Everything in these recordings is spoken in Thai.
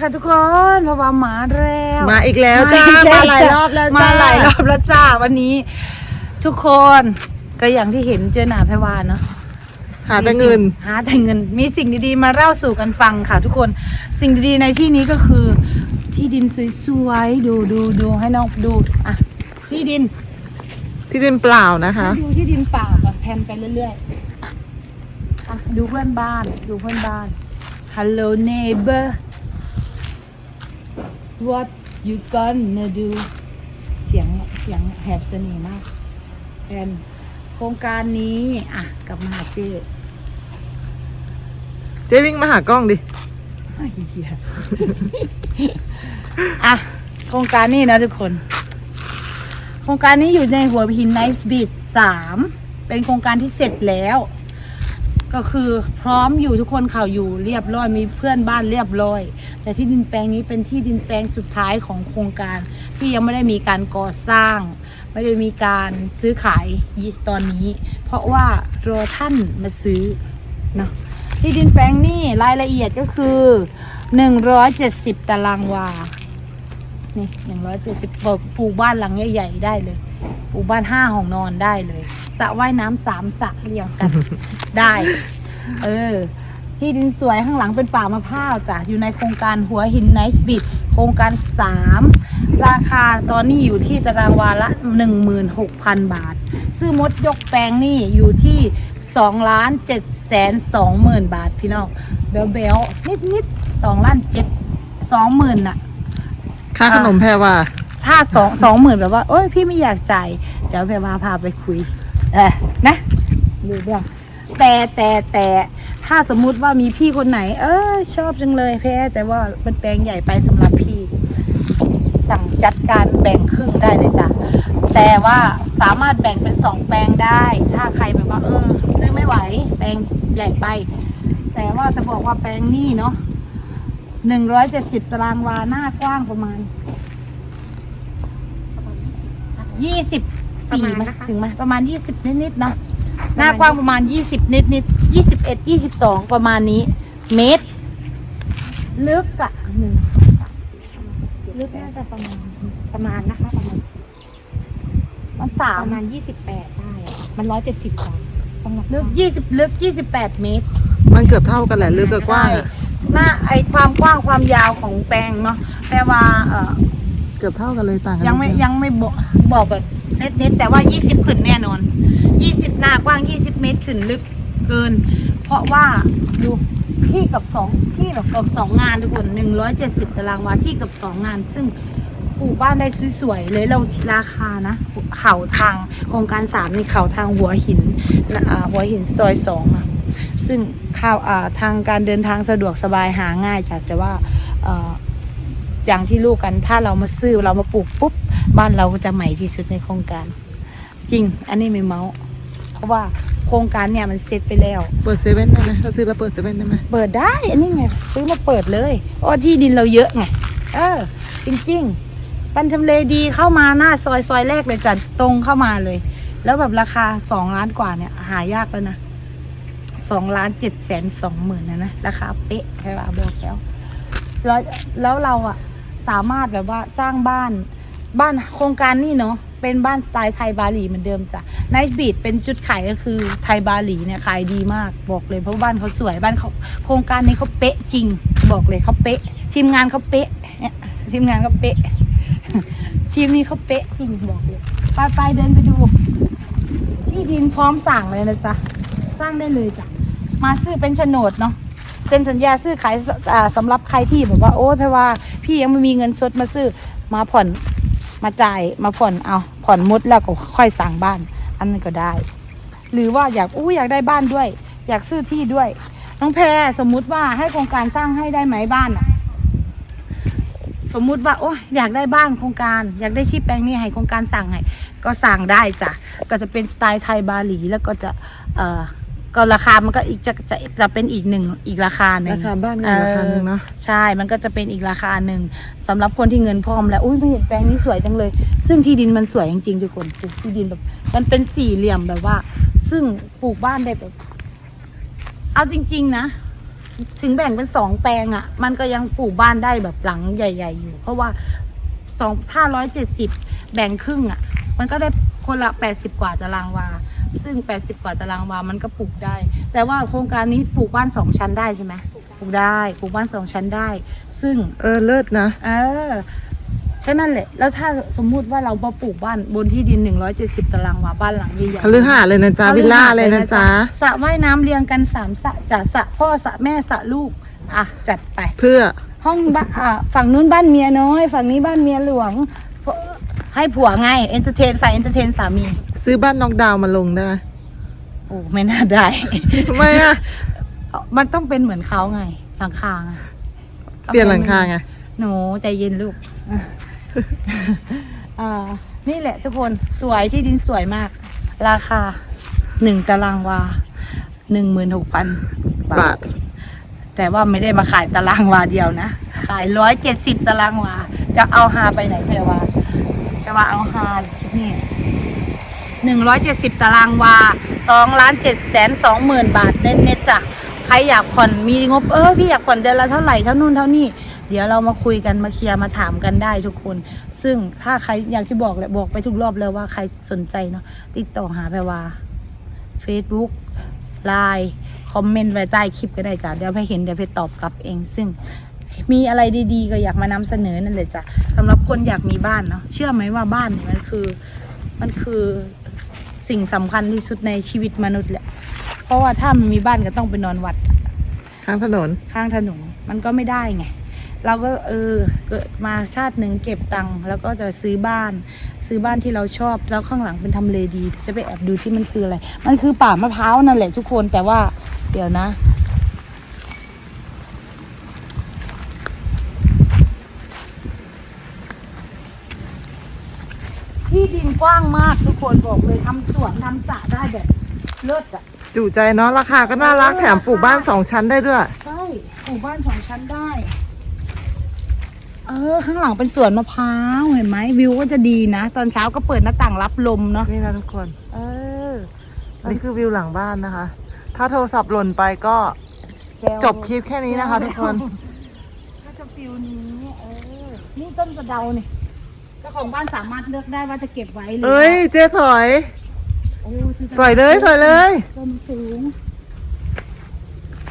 สวัสดีค่ะทุกคนพะวามาแล้วมาอีกแล้วจ้าอีกมาหลายรอบแล้วมาจ้าหลายรอบแล้วจ้าวันนี้ ทุกคนก็อย่างที่เห็นเจอหนาแพรวาเนาะหาแต่เงินมีสิ่หาแต่เงิน มีสิ่งดีๆ มาเล่าสู่กันฟังค่ะ ทุกคน สิ่งดีๆในที่นี้ก็คือ ที่ดินสวยๆ ดูดูดูให้น้องดู อะ ที่ดิน ที่ดินเปล่านะคะ ดูที่ดินเปล่าก่อนแพนไปเรื่อยๆ อะ ดูเพื่อนบ้าน ดูเพื่อนบ้าน Hello neighbor What you gonna do เสียงเสียงแหบเสน่ห์มากแอนโครงการนี้ อะ กลับมาหาเจ๊เจ๊วิ่งมาหากล้องดิอ้ายเหี้ยอะ โครงการนี้นะทุกคน โครงการนี้อยู่ในหัวหินไนท์บีชสามเป็นโครงการที่เสร็จแล้ว ก็คือพร้อมอยู่ทุกคนเขาอยู่เรียบร้อยมีเพื่อนบ้านเรียบร้อยแต่ที่ดินแปลงนี้เป็นที่ดินแปลงสุดท้ายของโครงการ ที่ยังไม่ได้มีการก่อสร้าง ไม่ได้มีการซื้อขายตอนนี้ เพราะว่ารอท่านมาซื้อเนาะที่ดินแปลงนี้รายละเอียดก็คือ 170 ตารางวา นี่หนึ่งร้อยเจ็ดสิบปลูกบ้านหลังใหญ่ๆได้เลยปลูกบ้านห้าห้องนอนได้เลยสระว่ายน้ำสามสระเรียงกันได้ เออ ที่ดินสวยข้างหลังเป็นป่ามะพร้าวจ้ะอยู่ในโครงการหัวหินไนท์บิดโครงการสามราคาตอนนี้อยู่ที่ตารางวาละหนึ่งหมื่นหกพันบาท ซื้อมดยกแปลงนี่อยู่ที่สองล้านเจ็ดแสนสองหมื่นบาทพี่น้องเบลเบลนิดนิดสองล้านเจ็ดสองหมื่นน่ะ ค่าขนมแพรว่าถ้าสองสองหมื่นแบบว่า โอ้ยพี่ไม่อยากจ่าย เดี๋ยวแพรมาพาไปคุยเออนะดูเรื่อง แต่แต่แต่ถ้าสมมุติว่ามีพี่คนไหน เออชอบจังเลยแพ้แต่ว่ามันแปลงใหญ่ไปสำหรับพี่ สั่งจัดการแบ่งครึ่งได้เลยจ้ะแต่ว่าสามารถแบ่งเป็นสองแปลงได้ ถ้าใครแบบว่าเออซื้อไม่ไหว แปลงใหญ่ไป แต่ว่าจะบอกว่าแปลงนี่เนาะหนึ่งร้อยเจ็ดสิบตารางวาหน้ากว้างประมาณยี่สิบสี่ไหมถึงไหมประมาณยี่สิบนิดๆเนอะ หน้ากว้างประมาณยี่สิบนิดๆยี่สิบเอ็ดยี่สิบสองประมาณนี้ เมตร ลึกอะหนึ่งลึกน่าจะประมาณประมาณนะคะประมาณมันสาปมระมาณยี่สิบแปดได้อะมันร้อยเจ็ดสิบกว่าต้องนับลึกยี่สิบลึกยี่สิบแปดเมตร มันเกือบเท่ากันแหละลึกกับกว้างอะหน้าไอความกว้างความยาวของแปลงเนาะแปลว่าเออเกือบเท่ากันเลยต่างกันยังไม่นิดเดีวยังไม่บอกบอกแบบ เน็ตเน็ตแต่ว่า 20 ขึ้นแน่นอน 20 หน้ากว้าง 20 เมตรขึ้นลึกเกิน เพราะว่าดูที่กับสองที่กับสองงานทุกคน 170 ตารางวาที่กับสองงาน ซึ่งปลูกบ้านได้สวยๆเลยเราราคานะ เขาทางโครงการสามนี่เขาทางหัวหินหัวหินซอยสองนะซึ่งข่าวาทางการเดินทางสะดวกสบายหาง่ายจ้ะแต่ว่าอย่างที่รู้กันถ้าเรามาซื้อเรามาปลูกปุ๊บ บ้านเราก็จะใหม่ที่สุดในโครงการ จริง อันนี้ไม่เมาส์เพราะว่าโครงการเนี่ยมันเสร็จไปแล้ว เปิดเซเว่นได้ไหมถ้าซื้อแล้วเปิดเซเว่นได้ไหมเปิดได้ อันนี้ไงซื้อมาเปิดเลยเพราะว่าที่ดินเราเยอะไงเออจริงๆปันทำเลดีเข้ามาหน้าซอยซอยแรกเลยจัดตรงเข้ามาเลย แล้วแบบราคาสองล้านกว่าเนี่ย หายากแล้วนะสองล้านเจ็ดแสนสองหมื่นนะนะราคาเป๊ะใช่ป่ะบอกแล้วแล้วแล้วเราอะสามารถแบบว่าสร้างบ้าน บ้านโครงการนี่เนาะเป็นบ้านสไตล์ไทยบาหลีเหมือนเดิมจ้ะไนท์บีดเป็นจุดขายก็คือไทยบาหลีเนี่ยขายดีมากบอกเลยเพราะบ้านเขาสวยบ้านเขาโครงการนี้เขาเป๊ะจริง บอกเลยเขาเป๊ะ ทีมงานเขาเป๊ะเนี่ยทีมงานเขาเป๊ะ ทีมนี้เขาเป๊ะจริงบอกเลยไปไปเดินไปดูที่ดินพร้อมสั่งเลยนะจ๊ะสร้างได้เลยจ้ะมาซื้อเป็นโฉนดเนาะเซ็นสัญญาซื้อขายสอ่าสำหรับใครที่แบบว่าโอ้ยเพราะว่าพี่ยังไม่มีเงินสดมาซื้อมาผ่อน มาจ่ายมาผ่อนเอาผ่อนหมดแล้วก็ค่อยสั่งบ้าน อันนั้นก็ได้ หรือว่าอยากอู้อยากได้บ้านด้วย อยากซื้อที่ด้วย น้องแพรสมมุติว่าให้โครงการสร้างให้ได้ไหมบ้านอะสมมุติว่าโอ้ยอยากได้บ้านโครงการ อยากได้ที่แปลงนี้ให้โครงการสั่งให้ก็สั่งได้จ้ะก็จะเป็นสไตล์ไทยบาหลีแล้วก็จะเอ่อ ก็ราคามันก็อีกจะจะจะเป็นอีกหนึ่งอีกราคาหนึ่งราคาบ้านก็ราคาหนึ่งเนาะใช่ มันก็จะเป็นอีกราคาหนึ่งสำหรับคนที่เงินพร้อมแล้วอุ้ยไม่เห็นแปลงนี้สวยจังเลย ซึ่งที่ดินมันสวยจริงๆทุกคนปลูกที่ดินแบบ มันเป็นสี่เหลี่ยมแบบว่า ซึ่งปลูกบ้านได้แบบ เอาจริง ๆ นะ ถึงแบ่งเป็นสองแปลงอะ่ะ มันก็ยังปลูกบ้านได้แบบหลังใหญ่ ๆ อยู่ เพราะว่าสองถ้าร้อยเจ็ดสิบแบ่งครึ่งอะ่ะ มันก็ได้คนละแปดสิบกว่าตารางวา ซึ่งแปดสิบกว่าตารางวา มันก็ปลูกได้ แต่ว่าโครงการนี้ปลูกบ้านสองชั้นได้ใช่ไหมปลูกได้ปลูกบ้านสองชั้นได้ ซึ่งเออเลิศนะ เออก็นั่นแหละ แล้วถ้าสมมุติว่าเรามาปลูกบ้านบนที่ดิน 170 ตารางวาบ้านหลังใหญ่ๆคฤหาสน์เลยนะจ๊ะวิลล่าเลยนะจ๊ะสระว่ายน้ำเรียงกันสามสระจะสระพ่อสระแม่สระลูก อะ จัดไป เพื่อห้องบ้านอะฝั่งนู้นบ้านเมียน้อย ฝั่งนี้บ้านเมียหลวง ให้ผัวไงเอนเตอร์เทนฝ่ายเอนเตอร์เทนสามี ซื้อบ้านน็อกดาวน์มาลงได้ไหมโอ้ไม่น่าได้ ทำไมอะ มันต้องเป็นเหมือนเขาไงหลังคาไงเปลี่ยนหลังคาไงหนูใจเย็นลูกอ่านี่แหละทุกคนสวยที่ดินสวยมาก ราคาหนึ่งตารางวาหนึ่งหมื่นหกพันบาบาททแต่ว่าไม่ได้มาขายตารางวาเดียวนะ ขายร้อยเจ็ดสิบตารางวา จะเอาฮาไปไหนแพรวาแพรวาเอาฮาคลิปนี้ หนึ่งร้อยเจ็ดสิบตารางวาสองล้านเจ็ดแสนสองหมื่นบาทเน็ตๆจ้ะใครอยากผ่อนมีงบเออพี่อยากผ่อนเดือนละเท่าไหร่เท่านู่นเท่านี่เดี๋ยวเรามาคุยกันมาเคลียร์มาถามกันได้ทุกคน ซึ่งถ้าใครอย่างที่บอกแหละบอกไปทุกรอบแล้วว่าใครสนใจเนาะติดต่อหาแพรวา Facebook ไลน์คอมเมนต์ไว้ใต้คลิปก็ได้จ้ะเดี๋ยวไปเห็นเดี๋ยวไปตอบกลับเอง ซึ่งมีอะไรดีๆ ก็อยากมานำเสนอนั่นแหละจ้ะสำหรับคนอยากมีบ้านเนาะเชื่อไหมว่าบ้านมันคือ มันคือ สิ่งสำคัญที่สุดในชีวิตมนุษย์แหละ เพราะว่าถ้ามันมีบ้านก็ต้องไปนอนวัด ข้างถนน ข้างถนนมันก็ไม่ได้ไง เราก็เออเกิดมาชาติหนึ่งเก็บตังค์แล้วก็จะซื้อบ้าน ซื้อบ้านที่เราชอบ แล้วข้างหลังเป็นทำเลดี จะไปแอบดูที่มันคืออะไร มันคือป่ามะพร้าวนั่นแหละทุกคนแต่ว่าเดี๋ยวนะ ที่ดินกว้างมากทุกคนบอกเลยทำสวนทำสระได้แบบเลิศอะจู่ใจเนาะราคาก็น่ารักแถมปลูกบ้านสองชั้นได้ด้วย ใช่ปลูกบ้านสองชั้นได้ เออ ข้างหลังเป็นสวนมะพร้าวเห็นไหมวิวก็จะดีนะ ตอนเช้าก็เปิดหน้าต่างรับลมเนาะนี่นะทุกคน เออนี่คือวิวหลังบ้านนะคะ ถ้าโทรศัพท์หล่นไปก็จบคลิปแค่นี้นะคะ ทุกคน ก็จะฟิวนี้ เออ นี่ต้นกระเดาเนี่ย เจ้าของบ้านสามารถเลือกได้ว่าจะเก็บไว้หรือเอ้ย เจ๊ถอย โอ้ที่จะถอยเลยถอยเลย ต้นสูง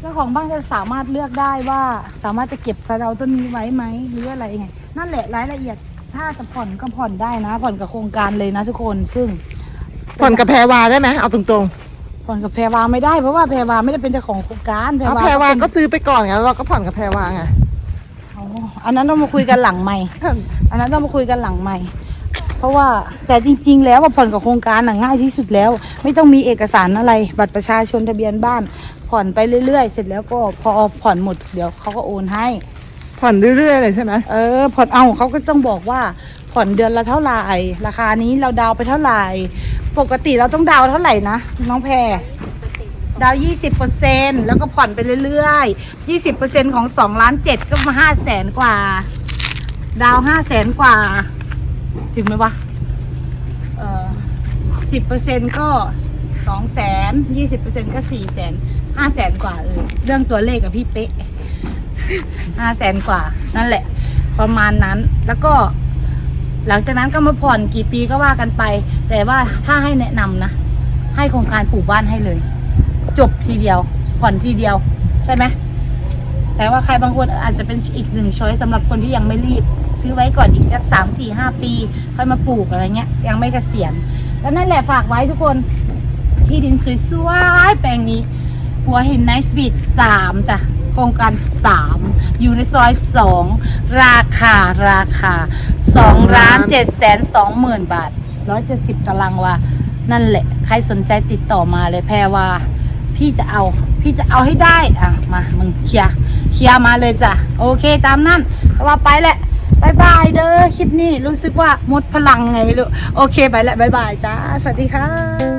เจ้าของบ้านจะสามารถเลือกได้ว่า สามารถจะเก็บกระเดาต้นนี้ไว้ไหมหรืออะไรไง นั่นแหละรายละเอียด ถ้าจะผ่อนก็ผ่อนได้นะ ผ่อนกับโครงการเลยนะทุกคน ซึ่ง ผ่อนกับแพรวาได้ไหมเอาตรงผ่อนกับแพรวาไม่ได้เพราะว่าแพรวาไม่ได้เป็นเจ้าของโครงการๆเอาแพรวาก็ซื้อไปก่อนไงแล้วเราก็ผ่อนกับแพรวาไง อ๋ออันนั้นต้องมาคุยกันหลังใหม่ อันนั้นต้องมาคุยกันหลังใหม่ เพราะว่าแต่จริง ๆ แล้วว่าผ่อนกับโครงการน่ะง่ายที่สุดแล้ว ไม่ต้องมีเอกสารอะไร บัตรประชาชนทะเบียนบ้าน ผ่อนไปเรื่อยๆ เสร็จแล้วก็พอผ่อนหมดเดี๋ยวเขาก็โอนให้ ผ่อนเรื่อยๆเลยใช่ไหมเออผ่อนเอาเขาก็ต้องบอกว่าผ่อนเดือนละเท่าไหร่ ราคานี้เราดาวไปเท่าไหร่ ปกติเราต้องดาวเท่าไหร่นะน้องแพร ดาวยี่สิบเปอร์เซ็นแล้วก็ผ่อนไปเรื่อยๆยี่สิบเปอร์เซ็นของสองล้านเจ็ดก็มาห้าแสนกว่า ดาวห้าแสนกว่า ถึงไหมวะ เออสิบเปอร์เซ็นก็สองแสนยี่สิบเปอร์เซ็นก็สี่แสนห้าแสนกว่าเออเรื่องตัวเลขกับพี่เป๊ะห้าแสนกว่า นั่นแหละ ประมาณนั้นแล้วก็ หลังจากนั้นก็มาผ่อนกี่ปีก็ว่ากันไป แต่ว่าถ้าให้แนะนำนะ ให้โครงการปลูกบ้านให้เลย จบทีเดียว ผ่อนทีเดียว ใช่ไหมแต่ว่าใครบางคนอาจจะเป็นอีกหนึ่งช้อยสำหรับคนที่ยังไม่รีบ ซื้อไว้ก่อนอีกสักสามสี่ห้าปี ค่อยมาปลูกอะไรเงี้ย ยังไม่เกษียณแล้วนั่นแหละฝากไว้ทุกคนที่ดินสวยๆแปลงนี้หัวหินไนส์บีดสามจ้ะโครงการสามอยู่ในซอยสองราคาราคาสองล้านเจ็ดแสนสองหมื่นบาทร้อยเจ็ดสิบตารางวา นั่นแหละ ใครสนใจติดต่อมาเลยแพรว่า พี่จะเอา พี่จะเอาให้ได้ อะ มา มึงเคลียร์ เคลียร์มาเลยจ้ะ โอเค ตามนั่นว่าไปแหละบายบายเด้อ คลิปนี้รู้สึกว่าหมดพลังไงไม่รู้ โอเค ไปแล้วบายบายจ้า สวัสดีค่ะ